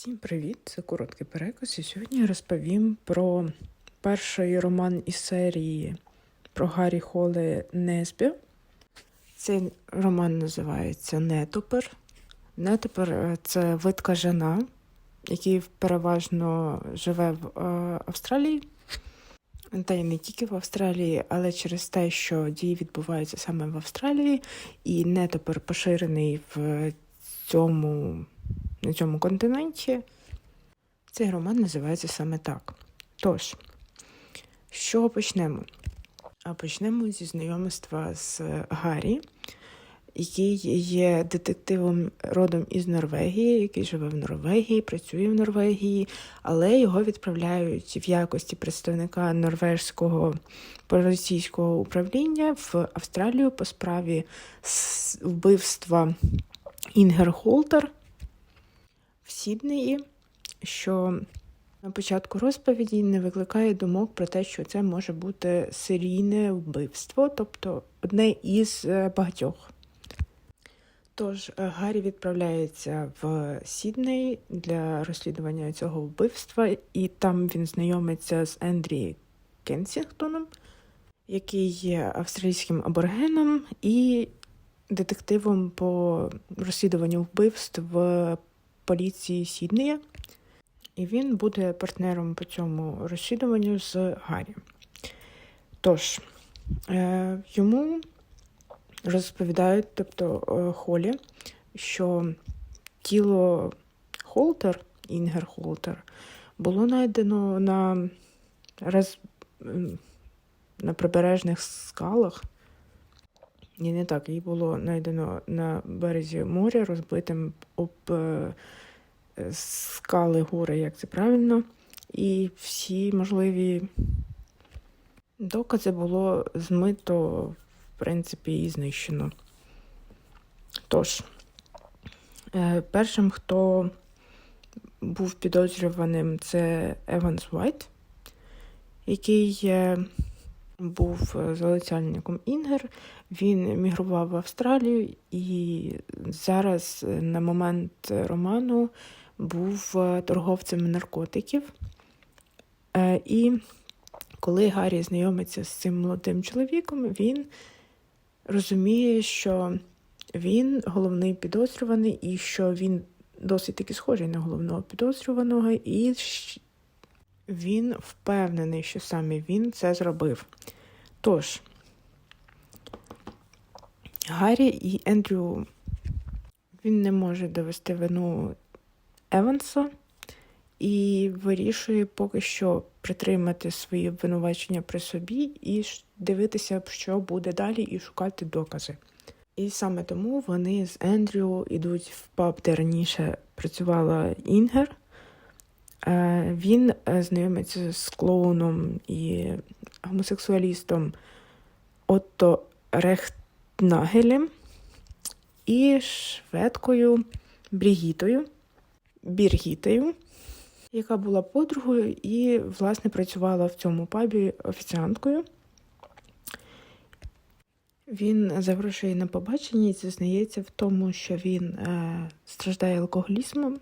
Всім привіт! Це короткий переказ. І сьогодні я розповім про перший роман із серії про Гаррі Холе Несбі. Цей роман називається Нетопер. Нетопер це вид кажана, який переважно живе в е, Австралії. Та й не тільки в Австралії, але через те, що дії відбуваються саме в Австралії, і нетопер поширений в цьому на цьому континенті. Цей роман називається саме так. Тож, з чого почнемо? А почнемо зі знайомства з Гаррі, який є детективом родом із Норвегії, який живе в Норвегії, працює в Норвегії, але його відправляють в якості представника норвежського поліцейського управління в Австралію по справі вбивства Інгер Холтер Сіднеї, що на початку розповіді не викликає думок про те, що це може бути серійне вбивство, тобто одне із е, багатьох. Тож е, Гаррі відправляється в Сідней для розслідування цього вбивства, і там він знайомиться з Ендрі Кенсінгтоном, який є австралійським аборигеном і детективом по розслідуванню вбивств поліції Сіднея, і він буде партнером по цьому розслідуванню з Гаррі. Тож, е, йому розповідають, тобто е, Холі, що тіло Холтер, Інгер Холтер, було знайдено на роз... на прибережних скалах. Ні, не так, її було знайдено на березі моря, розбитим об е, скали гори, як це правильно, і всі можливі докази було змито, в принципі, і знищено. Тож, е, першим, хто був підозрюваним, це Еванс Уайт, який е, був залицяльником Інгер. Він мігрував в Австралію і зараз, на момент роману, був торговцем наркотиків. Е, і коли Гаррі знайомиться з цим молодим чоловіком, він розуміє, що він головний підозрюваний, і що він досить таки схожий на головного підозрюваного, і він впевнений, що саме він це зробив. Тож, Гаррі і Ендрю він не може довести вину Еванса і вирішує поки що притримати свої обвинувачення при собі і дивитися, що буде далі, і шукати докази. І саме тому вони з Ендрю йдуть в паб, де раніше працювала Інгер. Е, він е, знайомиться з клоуном і гомосексуалістом Отто Рехтнагелем і шведкою Брігітою, Біргітою, яка була подругою і, власне, працювала в цьому пабі офіціанткою. Він запрошує на побачення і зізнається в тому, що він е, страждає алкоголізмом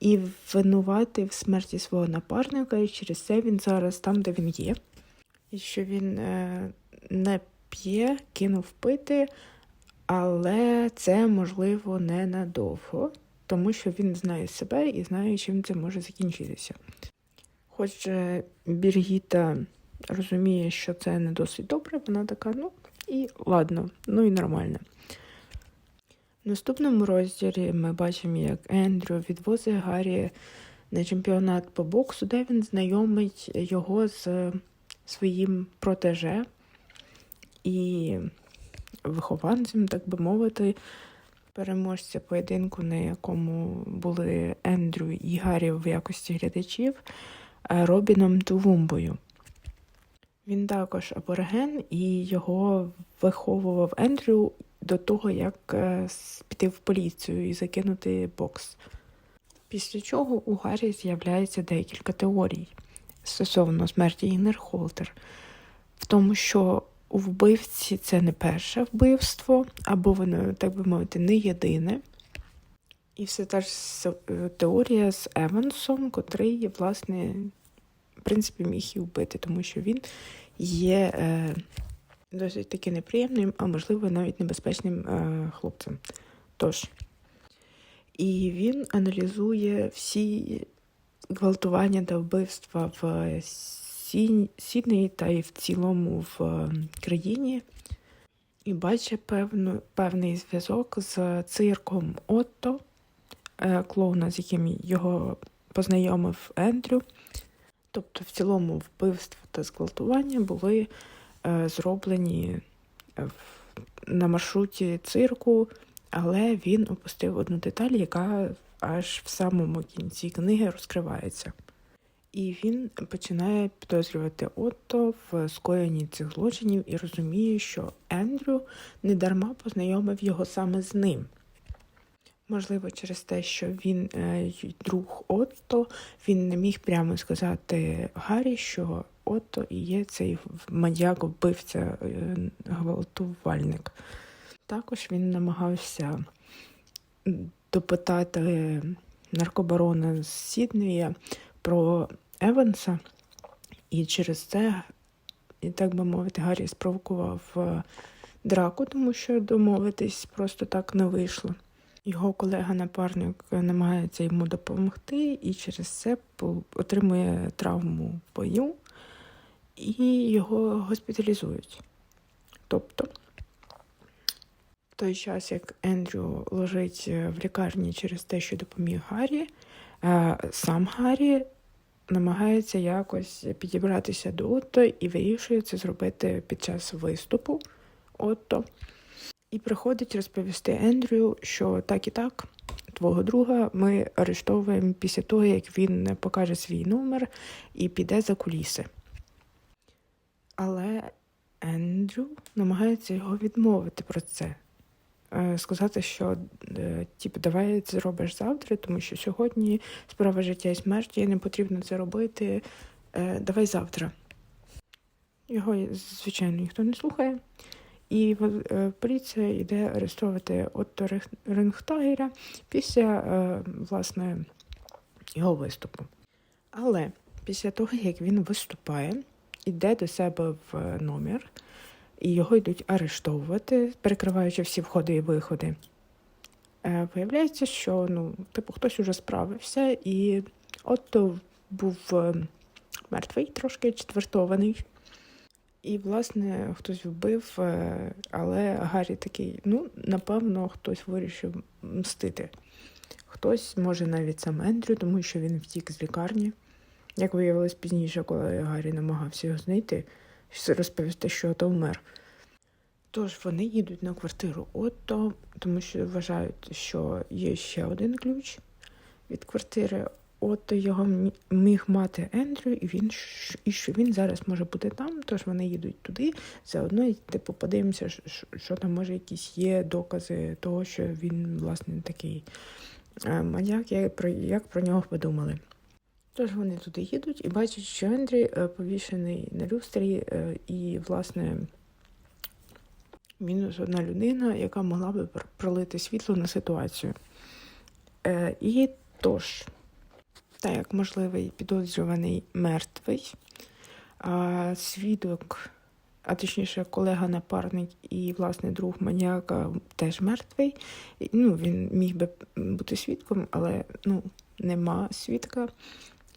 і винуватий в смерті свого напарника, і через це він зараз там, де він є. І що він е, не п'є, кинув пити, але це можливо ненадовго, тому що він знає себе і знає, чим це може закінчитися. Хоч е, Біргіта розуміє, що це не досить добре, вона така, ну і ладно, ну і нормально. Наступному розділі ми бачимо, як Ендрю відвозить Гаррі на чемпіонат по боксу, де він знайомить його з своїм протеже і вихованцем, так би мовити, переможця поєдинку, на якому були Ендрю і Гаррі в якості глядачів Робіном Тувумбою. Він також абориген і його виховував Ендрю до того, як е, піти в поліцію і закинути бокс. Після чого у Гаррі з'являється декілька теорій стосовно смерті Іннер Холтер, в тому, що у вбивці це не перше вбивство, або воно, так би мовити, не єдине. І все та ж теорія з Евансом, котрий, власне, в принципі, міг і вбити, тому що він є е, досить таки неприємним, а можливо навіть небезпечним е, хлопцем. Тож, і він аналізує всі гвалтування та вбивства в Сі- Сіднеї та й в цілому в е, країні. І бачить певну, певний зв'язок з цирком Отто, е, клоуна, з яким його познайомив Ендрю. Тобто, в цілому вбивства та зґвалтування були е, зроблені е, на маршруті цирку, але він опустив одну деталь, яка аж в самому кінці книги розкривається. І він починає підозрювати Отто в скоєнні цих злочинів і розуміє, що Ендрю недарма познайомив його саме з ним. Можливо, через те, що він е, друг Отто, він не міг прямо сказати Гаррі, що Отто і є цей маньяк, вбивця, е, гвалтувальник. Також він намагався допитати наркобарона з Сіднея про Еванса, і через це, і так би мовити, Гаррі спровокував е, драку, тому що домовитись просто так не вийшло. Його колега-напарник намагається йому допомогти, і через це отримує травму в бою, і його госпіталізують. Тобто, в той час, як Ендрю лежить е, в лікарні через те, що допоміг Гаррі, е, сам Гаррі намагається якось підібратися до Отто і вирішує це зробити під час виступу Отто. І приходить розповісти Ендрю, що так і так, твого друга ми арештовуємо після того, як він покаже свій номер і піде за куліси. Але Ендрю намагається його відмовити про це. Е, Сказати, що е, типу, давай це зробиш завтра, тому що сьогодні справа життя і смерті, не потрібно це робити. Е, Давай завтра. Його, звичайно, ніхто не слухає. І поліція йде арестовувати Отто Рех- після власне його виступу. Але після того, як він виступає, йде до себе в номер, і його йдуть арештовувати, перекриваючи всі входи і виходи. Е, Виявляється, що ну, типу, хтось уже справився, і Отто був е, мертвий, трошки четвертований. І, власне, хтось вбив, е, але Гаррі такий, ну, напевно, хтось вирішив мстити. Хтось, може, навіть сам Ендрю, тому що він втік з лікарні. Як виявилось пізніше, коли Гаррі намагався його знайти, розповісти, що Отто вмер. Тож вони їдуть на квартиру Отто, тому що вважають, що є ще один ключ від квартири. Отто його міг мати Ендрю, і він і що він зараз може бути там. Тож вони їдуть туди. Заодно типу подивимося, що, там може якісь є докази того, що він власне такий е, маньяк, як про як про нього подумали. Тож вони туди їдуть і бачать, що Ендрі е, повішений на люстрі, е, і, власне, мінус одна людина, яка могла би пролити світло на ситуацію. Е, І тож, так як можливий підозрюваний мертвий, свідок, а точніше, колега-напарник і, власне, друг маніяка теж мертвий. Ну, він міг би бути свідком, але ну, нема свідка.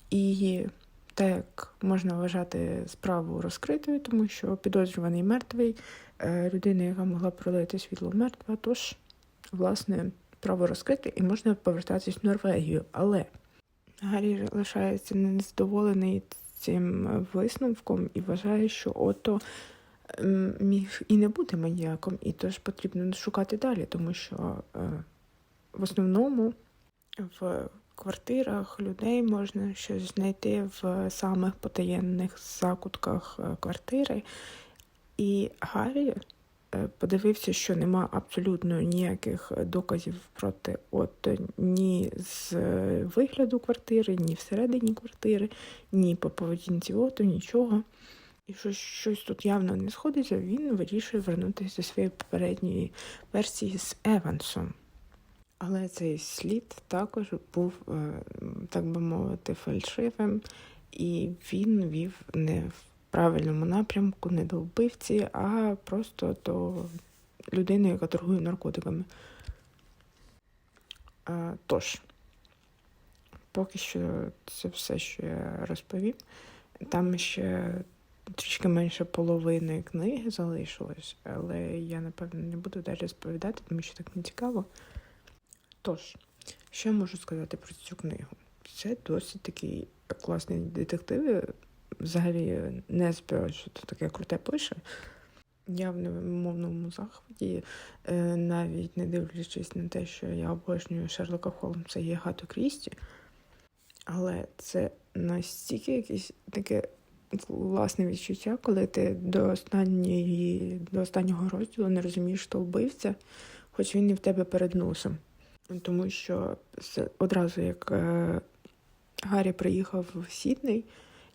І так можна вважати справу розкритою, тому що підозрюваний мертвий, е, людина, яка могла пролити світло мертва, тож, власне, право розкрите і можна повертатись в Норвегію. Але Гаррі лишається незадоволений цим висновком і вважає, що ото міг і не бути маніяком, і тож потрібно шукати далі, тому що е, в основному в квартирах людей можна щось знайти в самих потаємних закутках е, квартири. І Гаррі е, подивився, що нема абсолютно ніяких доказів проти Отто ні з е, вигляду квартири, ні всередині квартири, ні по поведінці Отто, нічого. І що щось тут явно не сходиться, він вирішує вернутися до своєї попередньої версії з Евансом. Але цей слід також був, е, так би мовити, фальшивим, і він вів не в правильному напрямку, не до вбивці, а просто до людини, яка торгує наркотиками. Е, Тож, поки що це все, що я розповів. Там ще трішки менше половини книги залишилось, але я, напевно, не буду далі розповідати, тому що так не цікаво. Тож, що я можу сказати про цю книгу? Це досить такий класний детектив. Взагалі не збираю, що це таке круте пише. Я в невимовному захваті, е, навіть не дивлячись на те, що я обожнюю Шерлока Холмса і Агату Крісті. Але це настільки якесь таке класне відчуття, коли ти до останньої, до останнього розділу не розумієш, що вбивця, хоч він і в тебе перед носом. Тому що одразу як е, Гаррі приїхав в Сідней,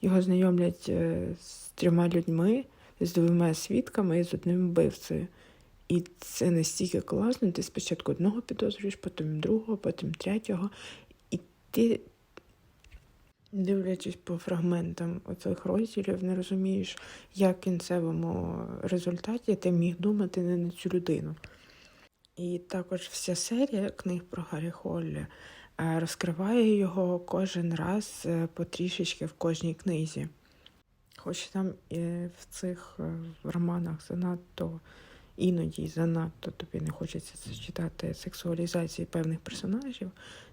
його знайомлять е, з трьома людьми, з двома свідками і з одним вбивцею. І це настільки класно, ти спочатку одного підозрюєш, потім другого, потім третього. І ти, дивлячись по фрагментам оцих розділів, не розумієш, як в кінцевому результаті ти міг думати не на цю людину. І також вся серія книг про Гаррі Холлі е, розкриває його кожен раз е, потрішечки в кожній книзі. Хоч там е, в цих е, романах занадто іноді занадто тобі не хочеться читати сексуалізації певних персонажів,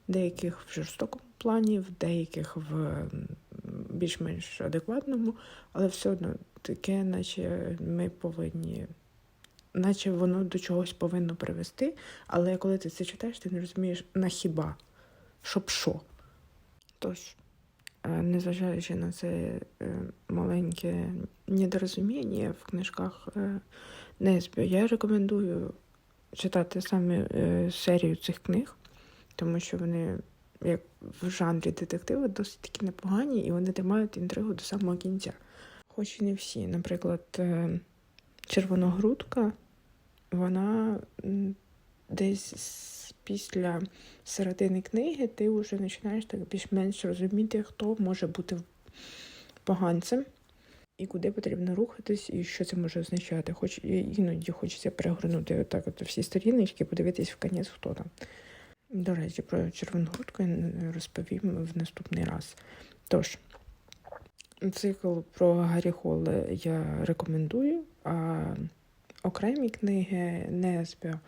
деяких в жорстокому плані, в деяких в більш-менш адекватному, але все одно таке, наче ми повинні наче воно до чогось повинно привести, але коли ти це читаєш, ти не розумієш на хіба, щоб що. Тож, е, незважаючи на це е, маленьке недорозуміння в книжках е, я рекомендую читати саме серію цих книг, тому що вони, як в жанрі детективи, досить таки непогані, і вони тримають інтригу до самого кінця. Хоч і не всі. Наприклад, Червоногрудка, вона десь після середини книги ти вже починаєш так більш-менш розуміти, хто може бути поганцем і куди потрібно рухатись, і що це може означати. Хоч іноді хочеться перегорнути отак от всі сторіночки, подивитись в кінець, хто там. До речі, про червоногрудку я розповім в наступний раз. Тож, Цикл про Гаррі Холла я рекомендую, а окремі книги Несбіо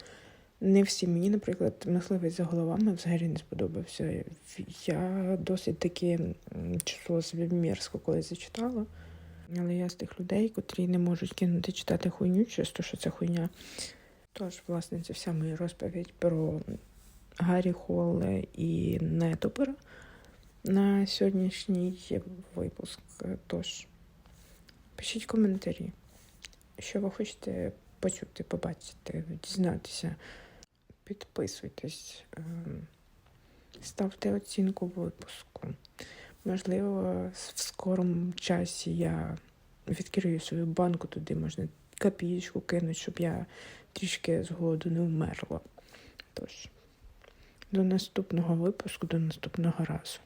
не всі. Мені, наприклад, мисливець за головами взагалі не сподобався. Я досить таки чувствувала себе мерзко, коли зачитала. Але я з тих людей, котрі не можуть кинути читати хуйню, чисто, що це хуйня. Тож, власне, це вся моя розповідь про Гаррі Холла і Нетопера на сьогоднішній випуск. Тож, пишіть коментарі, що ви хочете почути, побачити, дізнатися. Підписуйтесь, ем, ставте оцінку випуску. Можливо, в скорому часі я відкрию свою банку, туди можна копієчку кинути, щоб я трішки з голоду не вмерла. Тож, до наступного випуску, до наступного разу.